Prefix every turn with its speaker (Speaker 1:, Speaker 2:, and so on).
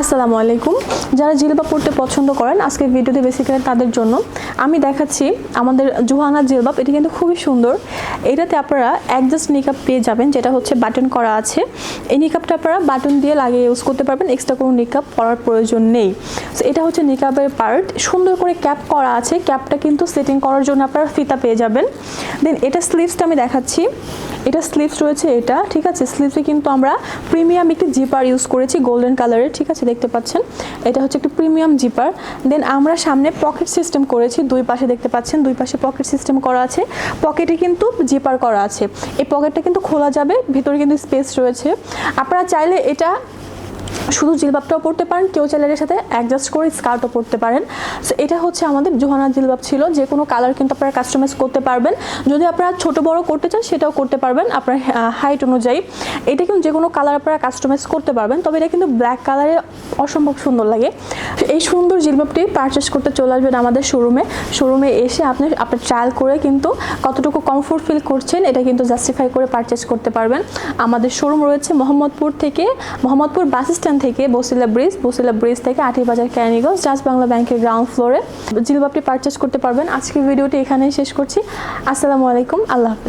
Speaker 1: আসসালামু আলাইকুম। যারা জিলবা পড়তে পছন্দ করেন আজকে ভিডিওতে বেসিক্যালি তাদের জন্য। আমি দেখাচ্ছি আমাদের জোহানা জিলবাব এটি কিন্তু খুবই সুন্দর। এটাতে আপনারা অ্যাডজাস্ট নিকাপ পেয়ে যাবেন যেটা হচ্ছে বাটন করা আছে। এই নিকাপটা আপনারা বাটন দিয়ে লাগিয়ে ইউজ করতে পারবেন এক্সট্রা কোনো নিকাপ পরার প্রয়োজন নেই। So, এটা হচ্ছে নিকাপের পার্ট সুন্দর করে ক্যাপ করা আছে। ক্যাপটা কিন্তু সেটিং করার জন্য আপনারা ফিতা পেয়ে যাবেন। দেন এটা স্লিভসটা আমি দেখাচ্ছি। এটা স্লিভস রয়েছে এটা, ঠিক আছে? স্লিভসে কিন্তু আমরা প্রিমিয়াম একটি জিপার ইউজ করেছি গোল্ডেন কালারের ঠিক আছে? দেখতে পাচ্ছেন? এটা হচ্ছে একটি প্রিমিয়াম জিপার দেন আমরা সামনে পকেট সিস্টেম করেছি, দুই পাশে দেখতে পাচ্ছেন? দুই পাশে পকেট সিস্টেম করা আছে। পকেটে কিন্তু জিপার করা আছে। এই পকেটটা কিন্তু খোলা যাবে, ভিতরে কিন্তু স্পেস রয়েছে। আপনারা চাইলে এটা শুধু জিলবাবটাও পরতে পারেন, কেউ চাইলে সাথে অ্যাডজাস্ট করে স্কার্টও পরতে পারেন। সো এটা হচ্ছে আমাদের জোহানা জিলবাব ছিল, যে কোনো কালার কিন্তু আপনারা কাস্টমাইজ করতে পারবেন। যদি আপনারা ছোট বড় করতে চান, সেটাও করতে পারবেন আপনার হাইট অনুযায়ী। এটা কিন্তু যে কোনো কালার আপনারা কাস্টমাইজ করতে পারবেন, তবে এটা কিন্তু ব্ল্যাক কালারে অসম্ভব সুন্দর লাগে। এই সুন্দর জিলবাবটি পারচেস করতে চলে আসবেন আমাদের শোরুমে শোরুমে এসে আপনি, আপনার ট্রায়াল করে কিন্তু কতটুকু কমফোর্ট ফিল করছেন, এটা কিন্তু জাস্টিফাই করে পারচেস করতে পারবেন। আমাদের শোরুম রয়েছে মোহাম্মদপুর থেকে, মোহাম্মদপুর বাস স্ট্যান্ড থেকে বসিলা ব্রিজ বসিলা ব্রিজ থেকে আটি বাজার ক্যানিগঞ্জ জাজ বাংলা ব্যাংকের গ্রাউন্ড ফ্লোরে জিলবাবটি পারচেস করতে পারবেন। আজকের ভিডিওটি এখানেই শেষ করছি। আসসালামু আলাইকুম। আল্লাহ